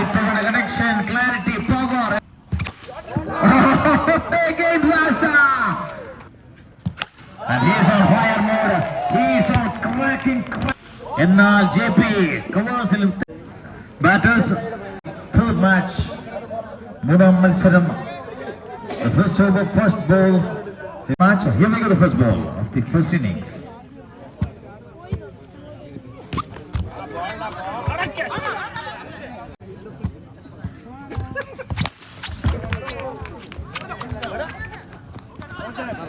ಇತ್ತಗಡೆ connection clarity ಪೋಗೋರ್ And he's on fire mode. He's on cracking, cracking. Ennal JP Come on, him. Batters third match. Mudam Malsaram. The first over, first ball. The match. Here we go. The first ball of the first innings.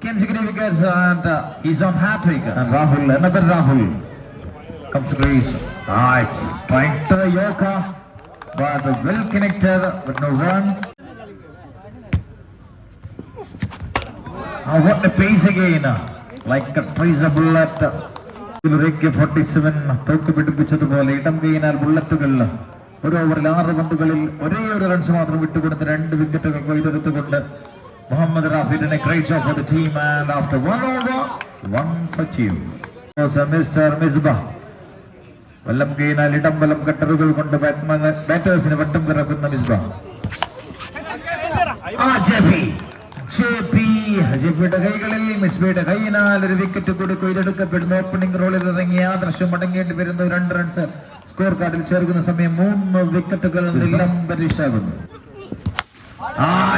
Consecutive wickets and uh, he's on hat-trick. And Rahul, another Rahul comes to crease. Nice. trying to yoka but well connected with no run. Oh, what a pace again. Like a tracer bullet. ഇതിലേക്ക് forty seven തോക്ക് പിടിപ്പിച്ചതുപോലെ ഇടം കൈയിനാൽ ബുള്ളറ്റുകൾ ഒരു ഓവറിൽ ആറ് പന്തുകളിൽ ഒരേ ഒരു റൺസ് മാത്രം വിട്ടുകൊടുത്ത് രണ്ട് വിക്കറ്റുകൾ കൊയ്തെടുത്തുകൊണ്ട് Muhammad for the team and team and over, one over one Was team Mr. Misbah വല്ലം കൈയിനാൽ ഇടം വലം കട്ടറുകൾ കൊണ്ട് ബാറ്റേഴ്സിന് വട്ടം പിറക്കുന്ന മിസ്ബ ജെപിയുടെ കൈകളിൽ മിസ്ബയുടെ കൈയിനാൽ ഒരു വിക്കറ്റ് കൂടി കൊയ്തെടുക്കപ്പെടുന്നു. ഓപ്പണിംഗ് റോളിൽ ഇറങ്ങി ആ ദൃശ്യം മടങ്ങേണ്ടി വരുന്നു രണ്ട് റൺസ് സ്കോർ കാർഡിൽ ചേർക്കുന്ന സമയം മൂന്ന് വിക്കറ്റുകൾ നിലംബരിശാകുന്നു ആ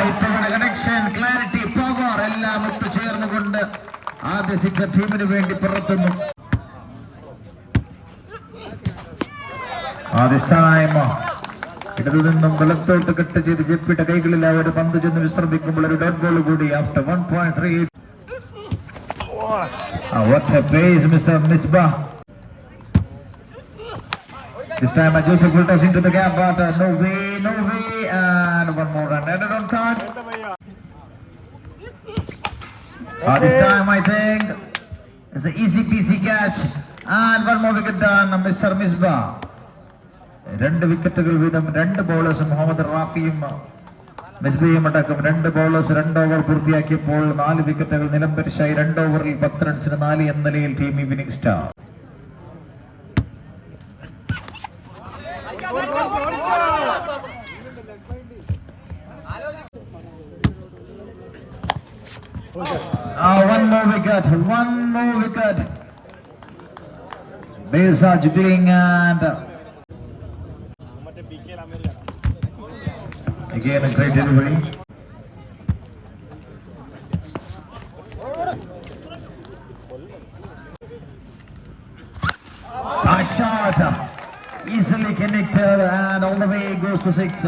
ഇത്തവണ കണക്ഷൻ ക്ലാരിറ്റി പോകോർ എല്ലാം ഒത്തുചേർന്നുകൊണ്ട് ആദ്യ സിക്സർ ടീമിന് വേണ്ടി പുറത്തുന്നു. ആ ഇടതു നിന്നും വലത്തോട്ട് കെട്ട് ചെയ്ത് ജെപ്പിയുടെ കൈകളിൽ അവർ പന്ത് ചെന്ന് വിശ്രമിക്കുമ്പോൾ ഒരു ഡോട്ട് ഗോൾ കൂടി after one point three This time uh, Joseph will toss into the gap but uh, no way, no way and one more run. Ended on card. Uh, This time I think it's an easy peasy catch. And one more wicket done Mr. Misbah. രണ്ട് വിക്കറ്റുകൾ വീതം രണ്ട് bowlers Muhammad റാഫിയും മിസ്ബയും അടക്കം രണ്ട് bowlers രണ്ട് over പൂർത്തിയാക്കിയപ്പോൾ നാല് വിക്കറ്റുകൾ നിലംപരിശായി രണ്ട് ഓവറിൽ പത്ത് റൺസിന് നാല് എന്ന നിലയിൽ team evening star Ah, one more wicket, one more wicket. Besa Jubiling and Again, a great delivery. A shot easily connected and all the way goes to six.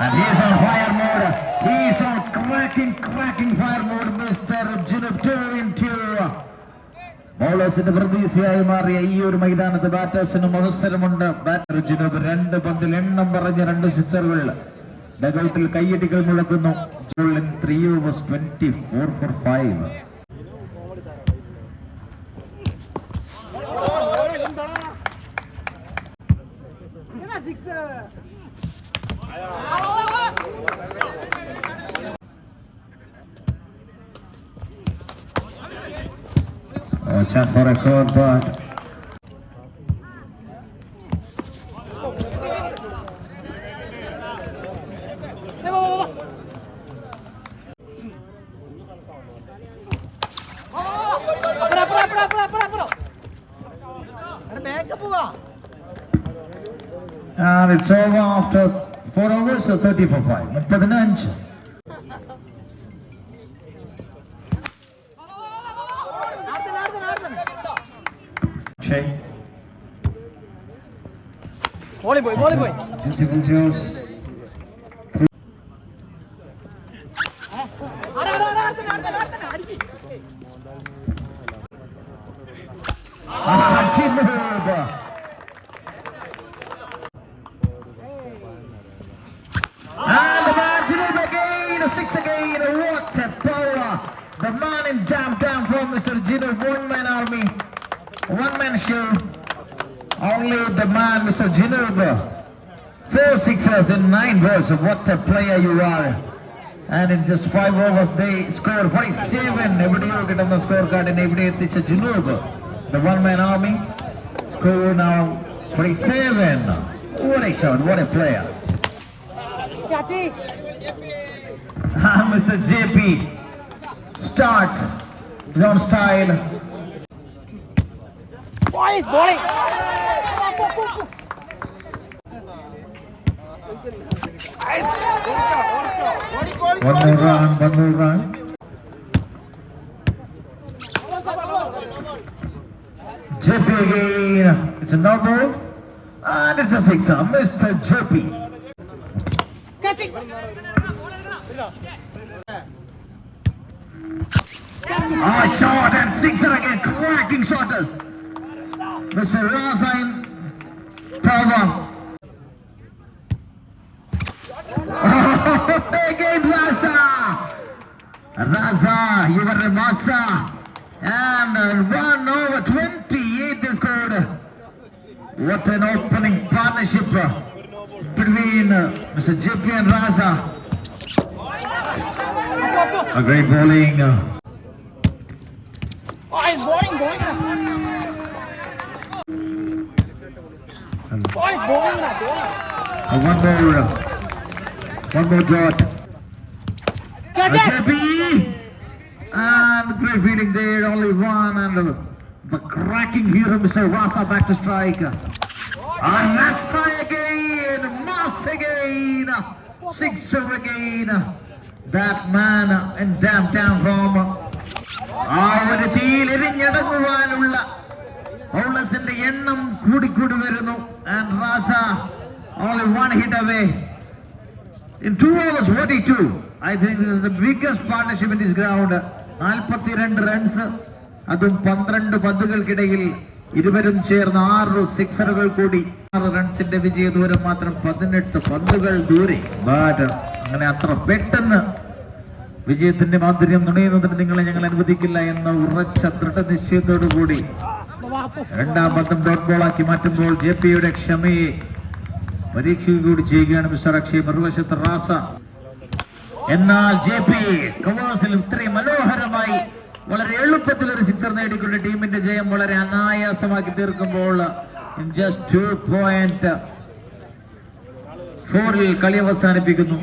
And he's on fire mode. He's on cracking, cracking fire mode, Mr. Junub 2 in 2. ബൗളേഴ്സിന്റെ പ്രതീക്ഷയായി മാറിയ ഈ ഒരു മൈതാനത്ത് ബാറ്റേഴ്സിനും അവസരമുണ്ട് batter Junoob രണ്ട് പന്തിൽ എണ്ണം പറഞ്ഞ രണ്ട് സിക്സറുകൾ ഡഗൌട്ടിൽ കയ്യടികൾ മുഴക്കുന്നു three overs twenty four four five shot for a goal, but And ah, it's over after 4 hours or 30 for 5. Okay. Voleybol, voleybol. Cüzi buluyoruz. Acı ah, mı bu? And the Marginal again, six again, Only the man, Mr. Jinub. Four sixes in nine balls. What a player you are. And in just five overs, they scored 47. Everybody will get on the scorecard and everybody it's a Jinub. The one man army score now 47. What a shot, what a player. Mr. JP starts his own style. Boys, bowling. one more run one more run JP again it's a ball and it's a sixer Mr. JP. Ah, shot and sixer again, cracking shotters. Mr. Raza in power. again Raza. Raza, you were a massa. And one over 28 they scored. What an opening partnership between Mr. JP and Raza. A great bowling. uh, Boys, bowling, bowling. Uh, one more, uh, one more dot. It. JP and great feeling there, only one and uh, the cracking hero, Mr. Rasa back to strike. And Rasa again, Mass again, sixer again. That man in downtown from ആ ഒരു തീയിൽ എരിഞ്ഞടങ്ങുവാനുള്ള ബൗളേഴ്സിന്റെ എണ്ണം കൂടിക്കൂടി വരുന്നു and Raza only one hit away. In two overs, 42. I think this is the biggest partnership in this ground. നാൽപ്പത്തിരണ്ട് runs അതും പന്ത്രണ്ട് പന്തുകൾക്കിടയിൽ ഇരുവരും ചേർന്ന് ആറ് സിക്സറുകൾ കൂടി ആറ് റൺസിന്റെ വിജയ ദൂരം മാത്രം പതിനെട്ട് പന്തുകൾ ദൂരെ ബട്ട് അങ്ങനെ അത്ര പെട്ടെന്ന് വിജയത്തിന്റെ മാധുര്യം നുണയുന്നതിന് നിങ്ങളെ ഞങ്ങൾ അനുവദിക്കില്ല എന്ന ഉറച്ച ദൃഢനിശ്ചയത്തോടു കൂടി രണ്ടാം പന്തും ഡോട്ട് ബോളാക്കി മാറ്റുമ്പോൾ ജെ പിയുടെ ക്ഷമയെ പരീക്ഷയും കൂടി ചെയ്യുകയാണ് മിസ്റ്റർ അക്ഷയ്. മറുവശത്ത് റാസ. എന്നാൽ ജെ പി കവാസിൽ ഇത്രയും മനോഹരമായി വളരെ എളുപ്പത്തിൽ ഒരു സിക്സർ നേടിക്കൊണ്ട് ടീമിന്റെ ജയം വളരെ അനായാസമാക്കി തീർക്കുമ്പോൾ ജസ്റ്റ് ടു പോയിന്റ് ഫോറിൽ കളി അവസാനിപ്പിക്കുന്നു.